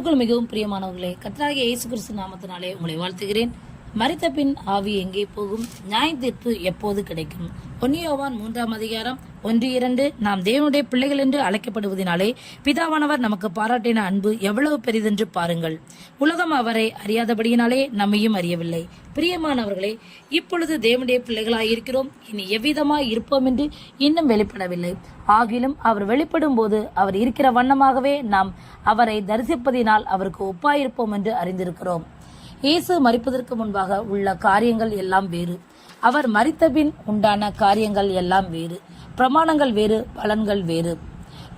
கிறிஸ்துவுக்குள் மிகவும் பிரியமானவர்களே கத்தராகிய இயேசு கிறிஸ்து நாமத்தினாலே உங்களை வாழ்த்துகிறேன். மறித்த பின் ஆவி எங்கே போகும்? நியாய தீர்ப்பு எப்போது கிடைக்கும்? ஒன்னியோவான் மூன்றாம் அதிகாரம் ஒன்று இரண்டு நாம் தேவனுடைய பிள்ளைகள் என்று அழைக்கப்படுவதினாலே பிதாவானவர் நமக்கு பாராட்டின அன்பு எவ்வளவு பெரிதென்று பாருங்கள். உலகம் அவரை அறியாதபடியினாலே நம்மையும் அறியவில்லை. பிரியமானவர்களே இப்பொழுது தேவனுடைய பிள்ளைகளாயிருக்கிறோம். இனி எவ்விதமாய் இருப்போம் என்று இன்னும் வெளிப்படவில்லை. ஆகிலும் அவர் வெளிப்படும் போது அவர் இருக்கிற வண்ணமாகவே நாம் அவரை தரிசிப்பதினால் அவருக்கு ஒப்பாயிருப்போம் என்று அறிந்திருக்கிறோம். இயேசு மறிப்பதற்கு முன்பாக உள்ள காரியங்கள் எல்லாம் வேறு. அவர் மறித்தபின் உண்டான காரியங்கள் எல்லாம் வேறு. பிரமாணங்கள் வேறு பலன்கள் வேறு.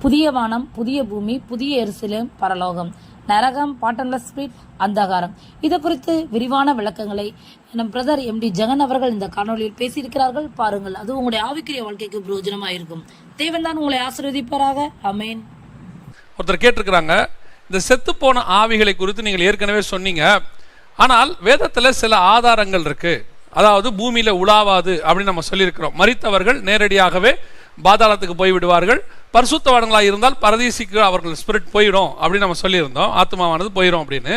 புதிய வானம் புதிய பூமி புதிய எருசலேம் பரலோகம். நரகம் பாட்டன்லஸ் ஸ்பீட் அந்தகாரம். இது குறித்து விரிவான விளக்கங்களை நம் பிரதர் எம்டி ஜெகன் அவர்கள் இந்த காணொலியில் பேசியிருக்கிறார்கள். பாருங்கள் அது உங்களுடைய ஆவிக்குரிய வாழ்க்கைக்கு பிரயோஜனமாக இருக்கும். தேவன் தான் உங்களை ஆசீர்வதிப்பாராக. அமேன் ஒருத்தர் கேட்டிருக்கிறாங்க இந்த செத்து போன ஆவிகளை குறித்து நீங்கள் ஏற்கனவே சொன்னீங்க. ஆனால் வேதத்தில் சில ஆதாரங்கள் இருக்குது அதாவது பூமியில் உலாவாது அப்படின்னு நம்ம சொல்லியிருக்கிறோம். மறித்தவர்கள் நேரடியாகவே பாதாளத்துக்கு போய்விடுவார்கள். பரிசுத்தவான்களாக இருந்தால் பரதீசிக்கு அவர்கள் ஸ்பிரிட் போயிடும் அப்படின்னு நம்ம சொல்லியிருந்தோம். ஆத்மாவானது போயிடும் அப்படின்னு.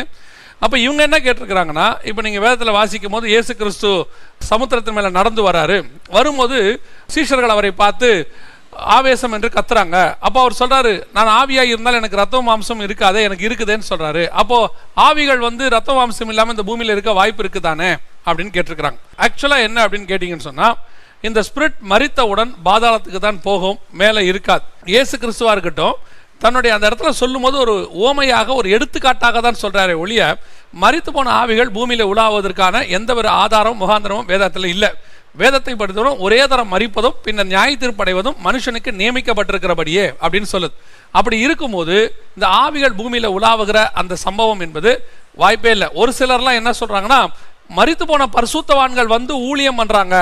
அப்போ இவங்க என்ன கேட்டிருக்கிறாங்கன்னா இப்போ நீங்கள் வேதத்தில் வாசிக்கும் போது இயேசு கிறிஸ்து சமுத்திரத்தின் மேலே நடந்து வராரு. வரும்போது சீஷர்கள் அவரை பார்த்து ஆவேசம் என்று கத்துறாங்க. அப்போ அவர் சொல்கிறாரு நான் ஆவியாக இருந்தால் எனக்கு ரத்த மாம்சம் இருக்காதே எனக்கு இருக்குதேன்னு சொல்கிறாரு அப்போது ஆவிகள் வந்து ரத்த மாம்சம் இல்லாமல் இந்த பூமியில் இருக்க வாய்ப்பு இருக்குதானே? அப்படின்னு கேட்டிருக்கிறாங்க. ஆக்சுவலாக என்ன அப்படின்னு கேட்டிங்கன்னு சொன்னால் இந்த ஸ்பிரிட் மறித்தவுடன் பாதாளத்துக்கு தான் போகும் மேலே இருக்காது. இயேசு கிறிஸ்துவாக இருக்கட்டும் தன்னுடைய அந்த இடத்துல சொல்லும்போது ஒரு ஓமையாக ஒரு எடுத்துக்காட்டாக தான் சொல்கிறாரு ஒழிய மறித்து போன ஆவிகள் பூமியில் உலாவதற்கான எந்த ஒரு ஆதாரமும் முகாந்திரமும் வேதத்தில் இல்லை. வேதத்தை படித்தவரும் ஒரே தரம் மறிப்பதும் பின்னர் நியாய தீர்ப்படைவதும் மனுஷனுக்கு நியமிக்கப்பட்டிருக்கிறபடியே அப்படின்னு சொல்லுது. அப்படி இருக்கும்போது இந்த ஆவிகள் பூமியில் உலாவுகிற அந்த சம்பவம் என்பது வாய்ப்பே இல்லை. ஒரு சிலர்லாம் என்ன சொல்கிறாங்கன்னா மறித்து போன பரிசுத்தவான்கள் வந்து ஊழியம் பண்றாங்க.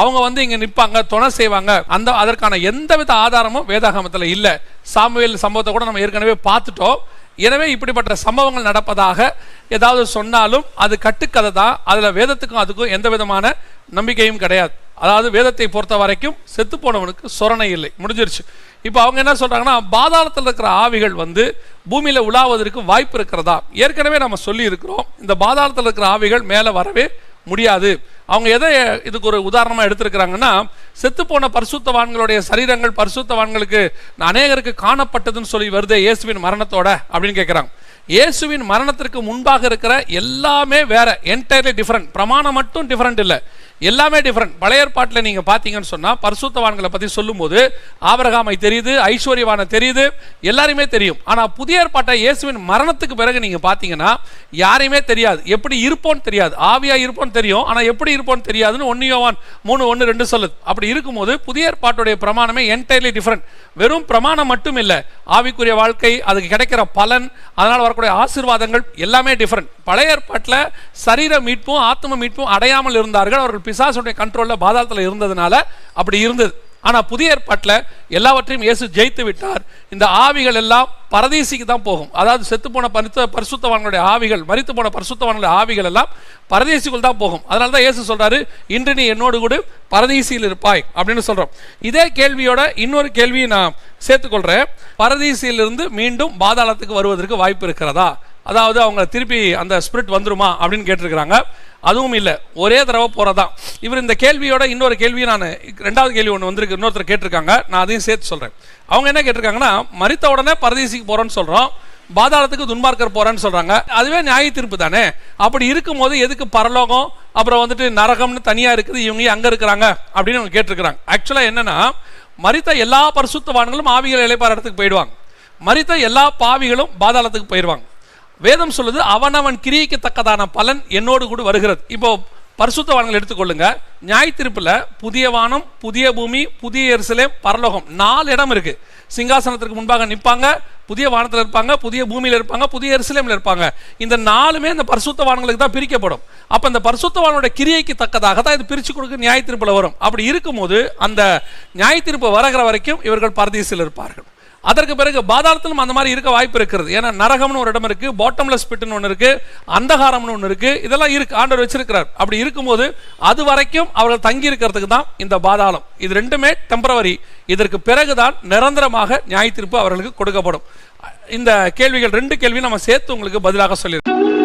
அவங்க வந்து இங்க நிற்பாங்க துணை செய்வாங்க. அந்த அதற்கான எந்தவித ஆதாரமும் வேதாகமத்தில் இல்லை. சாமுவேல் சம்பவத்தை கூட நம்ம ஏற்கனவே பார்த்துட்டோம். எனவே இப்படிப்பட்ட சம்பவங்கள் நடப்பதாக ஏதாவது சொன்னாலும் அது கட்டுக்கதை தான். அதில் வேதத்துக்கும் அதுக்கும் எந்த விதமான நம்பிக்கையும் கிடையாது. அதாவது வேதத்தை பொறுத்த வரைக்கும் செத்து போனவனுக்கு சொரணை இல்லை. முடிஞ்சிருச்சு. இப்போ அவங்க என்ன சொல்கிறாங்கன்னா பாதாளத்தில் இருக்கிற ஆவிகள் வந்து பூமியில் உலாவதற்கு வாய்ப்பு இருக்கிறதா? ஏற்கனவே நம்ம சொல்லி இருக்கிறோம் இந்த பாதாளத்தில் இருக்கிற ஆவிகள் மேலே வரவே முடியாது. அவங்க எதை இதுக்கு ஒரு உதாரணமாக எடுத்திருக்கிறாங்கன்னா செத்துப்போன பரிசுத்தவான்களுடைய சரீரங்கள் பரிசுத்தவான்களுக்கு அநேகருக்கு காணப்பட்டதுன்னு சொல்லி வருது இயேசுவின் மரணத்தோட அப்படின்னு கேட்குறாங்க இயேசுவின் மரணத்திற்கு முன்பாக இருக்கிற எல்லாமே வேற என்டையர்லி டிஃப்ரெண்ட் பிரமாணம் மட்டும் டிஃப்ரெண்ட் இல்லை. எல்லாமே டிஃப்ரெண்ட் பழைய ஏற்பாட்டில் நீங்கள் பார்த்தீங்கன்னு சொன்னால் பரிசுத்தவான்களை பற்றி சொல்லும்போது ஆபரகாமை தெரியுது ஐஸ்வர்யவானை தெரியுது எல்லாருமே தெரியும். ஆனால் புதிய ஏற்பாட்டை இயேசுவின் மரணத்துக்கு பிறகு நீங்கள் பார்த்தீங்கன்னா யாரையுமே தெரியாது. எப்படி இருப்போன்னு தெரியாது. ஆவியா இருப்போன்னு தெரியும். ஆனால் எப்படி இருப்போன்னு தெரியாதுன்னு ஒன்னியோவான் மூணு ஒன்று ரெண்டு சொல்லுது. அப்படி இருக்கும்போது புதிய ஏற்பாட்டுடைய பிரமாணமே என்டையர்லி டிஃப்ரெண்ட் வெறும் பிரமாணம் மட்டும் இல்லை. ஆவிக்குரிய வாழ்க்கை அதுக்கு கிடைக்கிற பலன் அதனால் வரக்கூடிய ஆசீர்வாதங்கள் எல்லாமே டிஃப்ரெண்ட் பழைய ஏற்பாட்டில் சரீர மீட்பும் ஆத்ம மீட்பும் அடையாமல் இருந்தார்கள் அவர்கள் பிசாசுடைய கண்ட்ரோலில் பாதாளத்தில் இருந்ததுனால அப்படி இருந்தது. ஆனால் புதிய ஏற்பாட்டில் எல்லாவற்றையும் இயேசு ஜெயித்து விட்டார். இந்த ஆவிகள் எல்லாம் பரதீசிக்கு தான் போகும். அதாவது செத்து போன பரிசு பரிசுத்தவான்களுடைய ஆவிகள் மறித்து போன பரிசுத்தவான்களுடைய ஆவிகள் எல்லாம் பரதேசிக்குள் தான் போகும். அதனால தான் இயேசு சொல்கிறாரு இன்று நீ என்னோடு கூட பரதீசியில் இருப்பாய் அப்படின்னு சொல்கிறோம் இதே கேள்வியோட இன்னொரு கேள்வியை நான் சேர்த்துக்கொள்கிறேன் பரதீசியிலிருந்து மீண்டும் பாதாளத்துக்கு வருவதற்கு வாய்ப்பு இருக்கிறதா? அதாவது அவங்க திருப்பி அந்த ஸ்பிரிட் வந்துருமா அப்படின்னு கேட்டிருக்கிறாங்க. அதுவும் இல்லை. ஒரே தடவை போகிறதான் இவர் இந்த கேள்வியோட இன்னொரு கேள்வியை நான் ரெண்டாவது கேள்வி ஒன்று வந்திருக்கு. இன்னொருத்தர் கேட்டிருக்காங்க. நான் அதையும் சேர்த்து சொல்கிறேன் அவங்க என்ன கேட்டிருக்காங்கன்னா மறித்த உடனே பரதேசிக்கு போகிறோன்னு சொல்கிறோம் பாதாளத்துக்கு துன்மார்க்கர் போகிறேன்னு சொல்கிறாங்க அதுவே நியாய தீர்ப்பு தானே? அப்படி இருக்கும்போது எதுக்கு பரலோகம் அப்புறம் வந்துட்டு நரகம்னு தனியாக இருக்குது இவங்க அங்கே இருக்கிறாங்க? அப்படின்னு அவங்க கேட்டிருக்கிறாங்க. ஆக்சுவலாக என்னென்னா மறித்த எல்லா பரிசுத்தவான்களும் ஆவிகள் இலைப்பார இடத்துக்கு போயிடுவாங்க. மறித்த எல்லா பாவிகளும் பாதாளத்துக்கு போயிடுவாங்க வேதம் சொல்லுது அவனவன் கிரியைக்கு தக்கதான பலன் என்னோடு கூட வருகிறது. இப்போ பரிசுத்தவான்கள் எடுத்துக்கொள்ளுங்க. நியாய புதிய வானம் புதிய பூமி புதிய எரிசலே பரலோகம் நாலு இடம் இருக்கு. சிங்காசனத்திற்கு முன்பாக நிற்பாங்க புதிய வானத்தில் இருப்பாங்க புதிய பூமியில் இருப்பாங்க புதிய எருசலேமில் இருப்பாங்க. இந்த நாலுமே இந்த பரிசுத்தவான்களுக்கு தான் பிரிக்கப்படும். அப்போ இந்த பரிசுத்தவானோட கிரியைக்கு தக்கதாக தான் இது பிரித்து கொடுக்க நியாயத்திருப்பில் வரும். அப்படி இருக்கும்போது அந்த நியாயத்திருப்பு வரகிற வரைக்கும் இவர்கள் பரதேசில் இருப்பார்கள். அதற்கு பிறகு பாதாளத்திலும் அந்த மாதிரி இருக்க வாய்ப்பு இருக்கிறது. ஏன்னா நரகம்னு ஒரு இடம் இருக்கு பாட்டம்லெஸ் பிட்னு ஒன்று இருக்கு அந்தகாரம்னு ஒன்று இருக்கு இதெல்லாம் இருக்கு ஆண்டவர் வச்சிருக்கிறார். அப்படி இருக்கும்போது அது வரைக்கும் அவர்கள் தங்கி இருக்கிறதுக்கு தான் இந்த பாதாளம். இது ரெண்டுமே டெம்பரவரி இதற்கு பிறகுதான் நிரந்தரமாக நியாய தீர்ப்பு அவர்களுக்கு கொடுக்கப்படும். இந்த கேள்விகள் ரெண்டு கேள்வி நம்ம சேர்த்து உங்களுக்கு பதிலாக சொல்லியிருக்கோம்